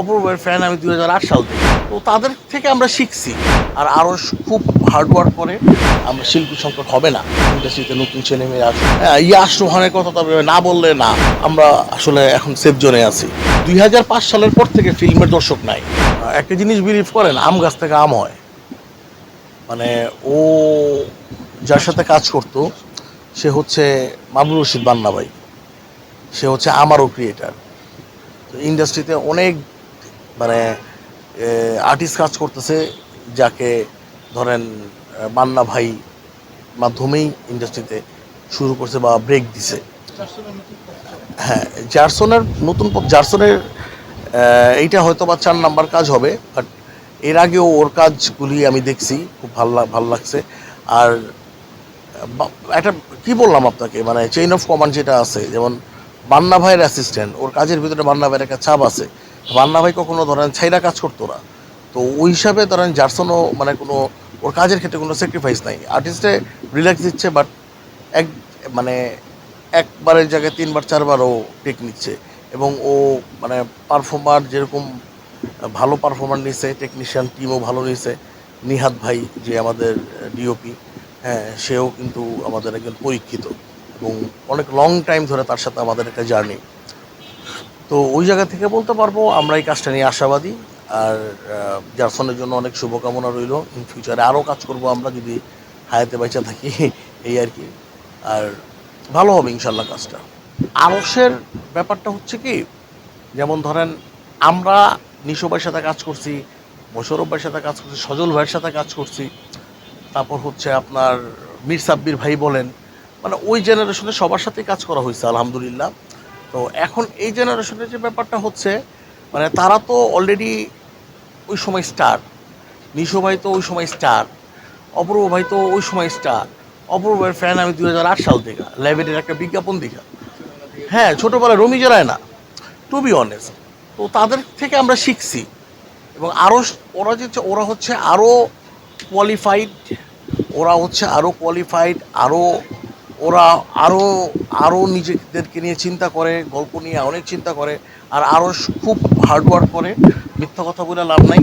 অপূর্বের ফ্যান আমি দুই হাজার আট সাল থেকে। তো তাদের থেকে আমরা শিখছি। আর আরও খুব হার্ড ওয়ার্ক করে আমরা শিল্পী সংকট হবে না। ইন্ডাস্ট্রিতে নতুন ছেলে মেয়ে আসবে হ্যাঁ, ইয়াস রোহানের কথা তবে না বললে না। আমরা আসলে এখন সেফ জোনে আছি। দুই হাজার পাঁচ সালের পর থেকে ফিল্মের দর্শক নাই। একটা জিনিস বিলিভ করেন আম গাছ থেকে আম হয়। মানে ও যার সাথে কাজ করতো সে হচ্ছে মামুনুর রশিদ বান্না ভাই। সে হচ্ছে আমারও ক্রিয়েটার তো ইন্ডাস্ট্রিতে অনেক মানে আর্টিস্ট কাজ করতেছে যাকে ধরেন মান্না ভাই মাধ্যমেই ইন্ডাস্ট্রিতে শুরু করছে বা ব্রেক দিছে। হ্যাঁ জারসনের নতুন জারসনের এইটা হয়তো বা চার নাম্বার কাজ হবে বাট এর আগেও ওর কাজগুলি আমি দেখছি, খুব ভালো ভালো লাগছে। আর একটা, কি বললাম আপনাকে মানে চেইন অফ কমান্ড যেটা আছে, যেমন বান্না ভাইয়ের অ্যাসিস্ট্যান্ট ওর কাজের ভিতরে বান্না ভাইয়ের একটা ছাপ আছে। বান্না ভাই কখনো ধরেন ছাইরা কাজ করতো না। তো ওই হিসাবে ধরেন জার্সনও মানে কোনো, ওর কাজের ক্ষেত্রে কোনো স্যাক্রিফাইস নাই। আর্টিস্টে রিল্যাক্স দিচ্ছে বাট এক মানে একবারের জায়গায় তিনবার চারবার ও টেক নিচ্ছে। এবং ও মানে পারফর্মার যেরকম, ভালো পারফর্মার নিছে টেকনিশিয়ান টিমও ভালো নিছে। নিহাত ভাই, যে আমাদের ডিওপি হ্যাঁ সেও কিন্তু আমাদের একজন পরীক্ষিত। এবং অনেক লং টাইম ধরে তার সাথে আমাদের একটা জার্নি তো ওই জায়গা থেকে বলতে পারব আমরা এই কাজটা নিয়ে আশাবাদী। আর জার্সনের জন্য অনেক শুভকামনা রইল। ইন ফিউচারে আরও কাজ করব আমরা, যদি হায়াতে বেঁচে থাকি, এই আর কি। আর ভালো হবে ইনশাল্লাহ কাজটা। আরসের ব্যাপারটা হচ্ছে কি, যেমন ধরেন, আমরা নিশো ভাইয়ের সাথে কাজ করছি মোশারফ ভাইয়ের সাথে কাজ করছি, সজল ভাইয়ের সাথে কাজ করছি। তারপর হচ্ছে আপনার মির সাব্বির ভাই বলেন। মানে ওই জেনারেশনে সবার সাথেই কাজ করা হয়েছে, আলহামদুলিল্লাহ। তো এখন এই জেনারেশনের যে ব্যাপারটা হচ্ছে মানে তারা তো অলরেডি ওই সময় স্টার নিশো ভাই তো ওই সময় স্টার অপূর্ব ভাই তো ওই সময় স্টার অপূর্ব ভাইয়ের ফ্যান আমি দু হাজার আট সাল থেকে লাইব্রেরির একটা বিজ্ঞাপন দেখা হ্যাঁ ছোটোবেলায় রমি জেরায় না টু বি অনেস্ট তো তাদের থেকে আমরা শিখছি। এবং আরও ওরা যে ওরা হচ্ছে আরও কোয়ালিফাইড ওরা হচ্ছে আরও কোয়ালিফাইড আরও ওরা আরও আরও নিজেদেরকে নিয়ে চিন্তা করে, গল্প নিয়ে অনেক চিন্তা করে, আর আরও খুব হার্ডওয়ার্ক করে। মিথ্যা কথা বলে লাভ নাই।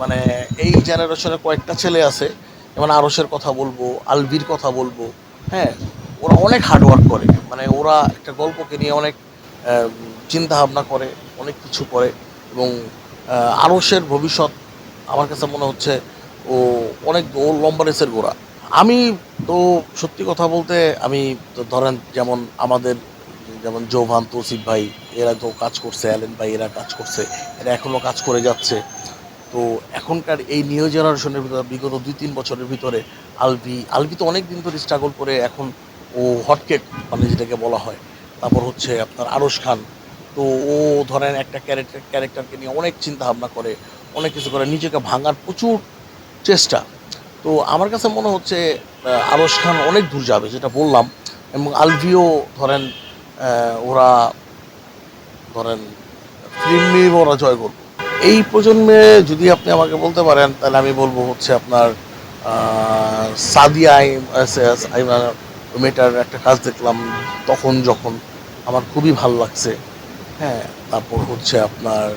মানে এই জেনারেশনের কয়েকটা ছেলে আছে, যেমন আরসের কথা বলব, আলভির কথা বলব হ্যাঁ? ওরা অনেক হার্ডওয়ার্ক করে। মানে ওরা একটা গল্পকে নিয়ে অনেক চিন্তা ভাবনা করে, অনেক কিছু করে, এবং আরসের ভবিষ্যৎ আমার কাছে মনে হচ্ছে ও অনেক, ও লম্বা রেসের গোড়া। আমি তো সত্যি কথা বলতে আমি তো ধরেন যেমন আমাদের যেমন জৌভান তৌসিফ ভাই, এরা তো কাজ করছে, অ্যালেন ভাই এরা কাজ করছে, এরা এখনও কাজ করে যাচ্ছে। তো এখনকার এই নিউ জেনারেশনের ভিতরে, বিগত দুই তিন বছরের ভিতরে আলভি আলভি তো অনেক দিন ধরে স্ট্রাগল করে এখন ও হটকেক মানে যেটাকে বলা হয়। তারপর হচ্ছে আপনার আরশ খান। তো ও ধরেন একটা ক্যারেক্টার ক্যারেক্টারকে নিয়ে অনেক চিন্তা ভাবনা করে, অনেক কিছু করে, নিজেকে ভাঙার প্রচুর চেষ্টা। তো আমার কাছে মনে হচ্ছে আরশ খান অনেক দূর যাবে, যেটা বললাম। এবং আলভিও ধরেন ওরা ধরেন ফিল্মি ওরা জয় করবে। এই প্রজন্মে যদি আপনি আমাকে বলতে পারেন, তাহলে আমি বলব হচ্ছে আপনার সাদিয়া মেয়েটার একটা কাজ দেখলাম তখন যখন আমার খুবই ভালো লাগছে। হ্যাঁ তারপর হচ্ছে আপনার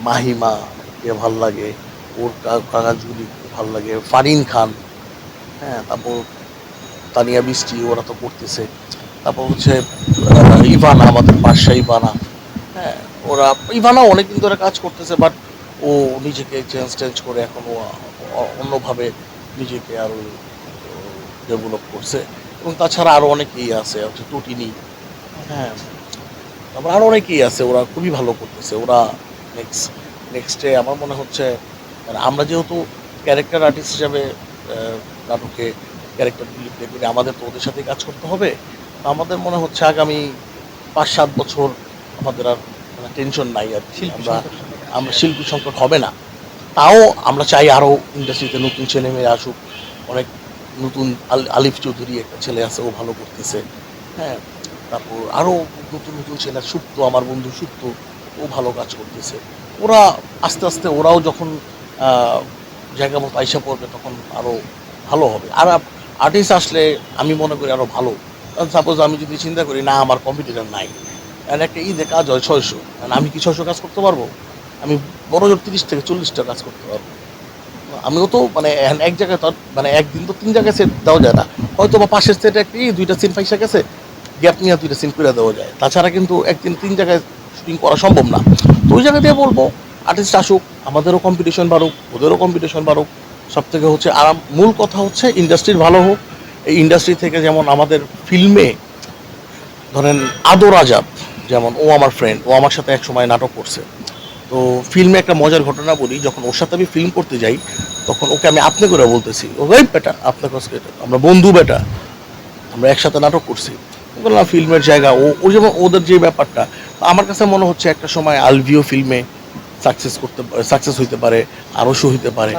মাহিমা, কে ভালো লাগে, ওর কা- কাগজগুলি ভালো লাগে। ফারিন খান হ্যাঁ তারপর তানিয়া বৃষ্টি ওরা তো করতেছে। তারপর হচ্ছে ইভানা, আমাদের বাদশাহ ইভানা হ্যাঁ ওরা ইভানা অনেকদিন ধরে কাজ করতেছে বাট ও নিজেকে চেঞ্জ টেঞ্জ করে এখন ও অন্যভাবে নিজেকে আরও ডেভেলপ করছে। এবং তাছাড়া আরও অনেকেই আছে, হচ্ছে টুটিনি হ্যাঁ তারপর আরও অনেকেই আছে, ওরা খুবই ভালো করতেছে, ওরা নেক্সট নেক্সটে আমার মনে হচ্ছে আমরা যেহেতু ক্যারেক্টার আর্টিস্ট হিসাবে নাটকে ক্যারেক্টারগুলি প্লে করি আমাদের তো ওদের সাথেই কাজ করতে হবে। আমাদের মনে হচ্ছে আগামী পাঁচ সাত বছর আমাদের আর টেনশন নাই আর কি। আমরা আমরা শিল্পী সংকট হবে না। তাও আমরা চাই আরও ইন্ডাস্ট্রিতে নতুন ছেলে মেয়ে আসুক। অনেক নতুন আল- আলিফ চৌধুরী একটা ছেলে আছে ও ভালো করতেছে। হ্যাঁ তারপর আরও নতুন নতুন ছেলে সুপ্ত আমার বন্ধু সুপ্ত ও ভালো কাজ করতেছে। ওরা আস্তে আস্তে ওরাও যখন জায়গা মতো আইসা পড়বে, তখন আরও ভালো হবে। আর আর্টিস্ট আসলে আমি মনে করি আরও ভালো। সাপোজ আমি যদি চিন্তা করি, না, আমার কম্পিটিটার নাই আর একটা ঈদে কাজ হয় ছয়শো। আমি কি ছয়শো কাজ করতে পারব? আমি বড় জোর তিরিশ থেকে চল্লিশটা কাজ করতে পারব। আমিও তো মানে এক জায়গায় তো আর মানে একদিন তো তিন জায়গায় সেট দেওয়া যায় না। হয়তো বা পাশের সেটে একটি দুইটা সিন পয়সা গেছে গ্যাপ নিয়ে দুইটা সিন করে দেওয়া যায়। তাছাড়া কিন্তু একদিন তিন জায়গায় শুটিং করা সম্ভব না। তো ওই জায়গা দিয়ে বলব আর্টিস্ট আসুক, আমাদেরও কম্পিটিশন বাড়ুক, ওদেরও কম্পিটিশন বাড়ুক। সব থেকে হচ্ছে আরাম, মূল কথা হচ্ছে ইন্ডাস্ট্রির ভালো হোক। এই ইন্ডাস্ট্রি থেকে যেমন আমাদের ফিল্মে ধরেন আদর আজাদ, যেমন ও আমার ফ্রেন্ড ও আমার সাথে এক সময় নাটক করছে। তো ফিল্মে একটা মজার ঘটনা বলি, যখন ওর সাথে আমি ফিল্ম করতে যাই, তখন ওকে আমি আপনি করে বলতেছি, ও ওই বেটা আপনার কাছে আমরা বন্ধু বেটা, আমরা একসাথে নাটক করছি। বললাম ফিল্মের জায়গা, ও ও যেমন ওদের যে ব্যাপারটা, আমার কাছে মনে হচ্ছে একটা সময় আলভিও ফিল্মে সাকসেস করতে সাকসেস হইতে পারে আরও শো হইতে পারে।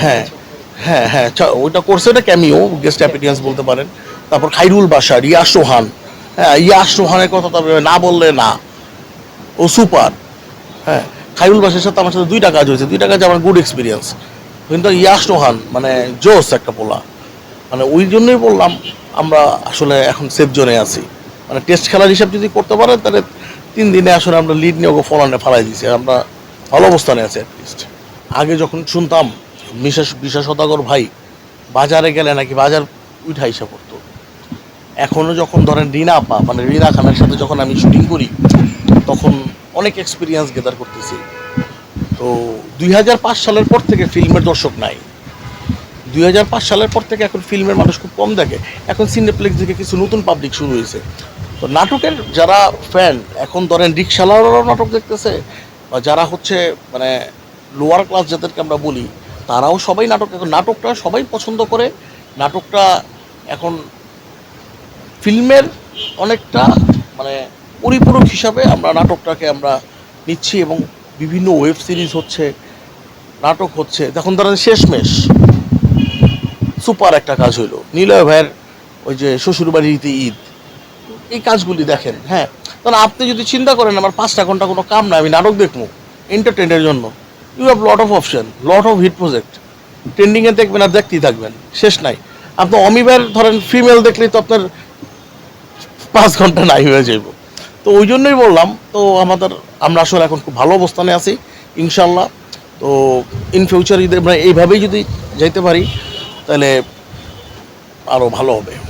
হ্যাঁ হ্যাঁ হ্যাঁ চ- ওইটা করছে ওটা ক্যামিও গেস্ট অ্যাপিটিয়েন্স বলতে পারেন। তারপর খাইরুল বাসার ইয়াস রোহান। হ্যাঁ ইয়াস রোহানের কথা তবে না বললে না। ও সুপার হ্যাঁ খাইরুল বাসার সাথে আমার সাথে দুইটা কাজ হয়েছে। দুইটা কাজ আমার গুড এক্সপিরিয়েন্স কিন্তু ইয়াস রোহান মানে জোস একটা পোলা। মানে ওই জন্যই বললাম আমরা আসলে এখন সেফ জোনে আছি। মানে টেস্ট খেলার হিসাব যদি করতে পারেন, তাহলে তিন দিনে আসলে আমরা লিড নিয়ে ওকে ফলানে ফালাই দিয়েছি। আমরা ভালো অবস্থানে আছি অ্যাটলিস্ট আগে যখন শুনতাম বিশেষ বিশেষ সদাগর ভাই বাজারে গেলে নাকি বাজার উঠা হিসাব করতো। এখনও যখন ধরেন রিনা আপা মানে রিনা খানের সাথে যখন আমি শুটিং করি, তখন অনেক এক্সপিরিয়েন্স গেদার করতেছি। তো দুই হাজার পাঁচ সালের পর থেকে ফিল্মের দর্শক নাই। দুই হাজার পাঁচ সালের পর থেকে এখন ফিল্মের মানুষ খুব কম দেখে। এখন সিনেপ্লেক্স থেকে কিছু নতুন পাবলিক শুরু হয়েছে। তো নাটকের যারা ফ্যান এখন ধরেন রিক্সাওয়ালারাও নাটক দেখতেছে, বা যারা হচ্ছে মানে লোয়ার ক্লাস যাদেরকে আমরা বলি, তারাও সবাই নাটক, এখন নাটকটা সবাই পছন্দ করে। নাটকটা এখন ফিল্মের অনেকটা মানে পরিপূরক হিসাবে আমরা নাটকটাকে আমরা নিচ্ছি এবং বিভিন্ন ওয়েব সিরিজ হচ্ছে, নাটক হচ্ছে। তখন ধরেন শেষমেশ সুপার একটা কাজ হইল। নীলয় ভাইয়ের ওই যে শ্বশুরবাড়িতে ঈদ। এই কাজগুলি দেখেন হ্যাঁ। তাহলে আপনি যদি চিন্তা করেন, আমার পাঁচটা ঘণ্টা কোনো কাম না আমি নাটক দেখব এন্টারটেনের জন্য। You have lot of option lot of hit project ট্রেন্ডিংয়ে দেখবেন আর দেখতেই থাকবেন, শেষ নাই। আপনি অমিবার ধরেন ফিমেল দেখলেই তো আপনার পাঁচ ঘণ্টা নাই হয়ে যাইব। তো ওই জন্যই বললাম, তো আমাদের, আমরা আসলে এখন খুব ভালো অবস্থানে আছি ইনশাল্লাহ তো ইন ফিউচার যদি আমরা এইভাবেই যদি যাইতে পারি, তাহলে আরও ভালো হবে।